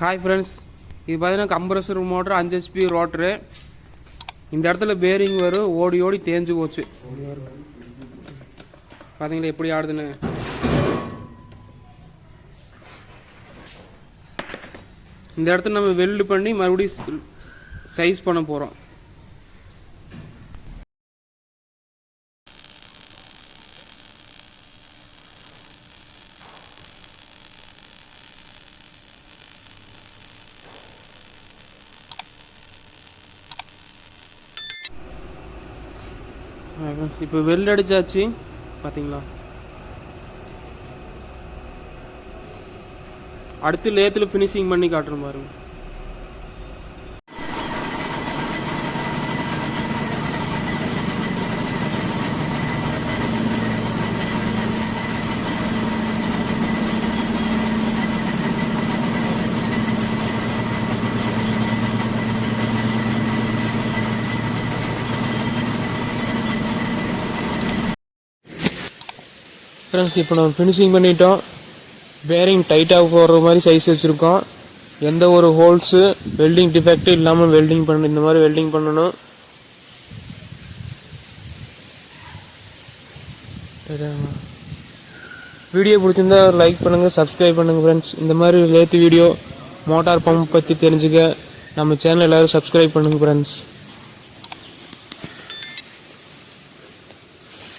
Hi friends இது பார்த்தீங்கன்னா compressor motor அஞ்சு ஹெச்பி ரோட்ரு இந்த இடத்துல பேரிங் வரும் ஓடி ஓடி தேஞ்சு போச்சு. பார்த்தீங்களா எப்படி ஆடுதுன்னு? இந்த இடத்துல நம்ம வெல்டு பண்ணி மறுபடியும் சைஸ் பண்ண போகிறோம் இப்போ வெல்டு அடிச்சாச்சு பார்த்தீங்களா அடுத்து லேத்தில் ஃபினிஷிங் பண்ணி காட்டுறோம் பாருங்க. ஃப்ரெண்ட்ஸ் இப்போ நம்ம ஃபினிஷிங் பண்ணிட்டோம். பேரிங் டைட்டாக போடுற மாதிரி சைஸ் வச்சுருக்கோம். எந்த ஒரு ஹோல்ஸு வெல்டிங் டிஃபெக்ட்டும் இல்லாமல் வெல்டிங் பண்ண இந்த மாதிரி வெல்டிங் பண்ணணும். வீடியோ பிடிச்சிருந்தா லைக் பண்ணுங்கள் சப்ஸ்கிரைப் பண்ணுங்கள் ஃப்ரெண்ட்ஸ் இந்த மாதிரி லேத்து வீடியோ மோட்டார் பம்ப் பற்றி தெரிஞ்சுக்க. நம்ம சேனல் எல்லோரும் சப்ஸ்கிரைப் பண்ணுங்கள் ஃப்ரெண்ட்ஸ்